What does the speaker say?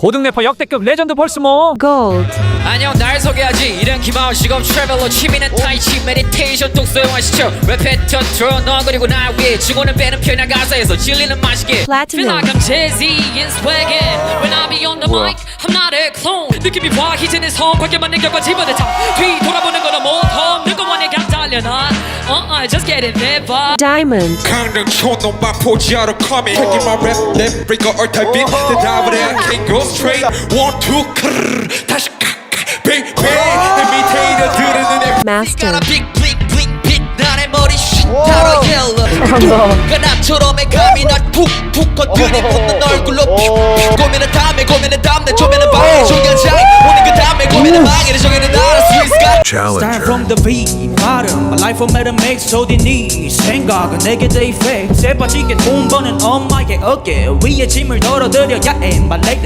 고등 래퍼 역대급 레전드 벌스모 gold, 안녕 날 소개하지. 이른 기마을 직업 트래블러 취미는 타이치 메디테이션 독서영화 시청 랩 패턴 들어 너 그리고 나 위에 주고는 빼는 편향 가사에서 진리는 맛있게. Platinum, Feel like I'm Jay-Z in swaggin' When I be on the mic I'm not a clone. 느낌이 와희진에서 관계만 느껴봐 집어대자. 뒤 돌아보는 거는 못함 누구 원에 감 달려 난 Uh-uh just get in there but diamond, 강릉 촌놈만 포지하러 coming Taking my rap 랩 브레이커 얼타입 내 답을 해 I can't go straight One two 크르르 다시 카카 베이베 내 밑에 이어들은 눈에 master, got a big blink blink 빛나는 머리 쉰타로 yellow 그 나처럼의 감이 날 푹푹 건드리 붙는 얼굴로 푹 고민은 다음에 고민은 다음에 조면은 방해 중간장 오늘 가 Start from the beat 발음 My life on better makes 어디 네 생각은 내게 돼 fake 쇠 빠지게 돈 버는 엄마의 어깨 위에 짐을 덜어드려야 해 My leg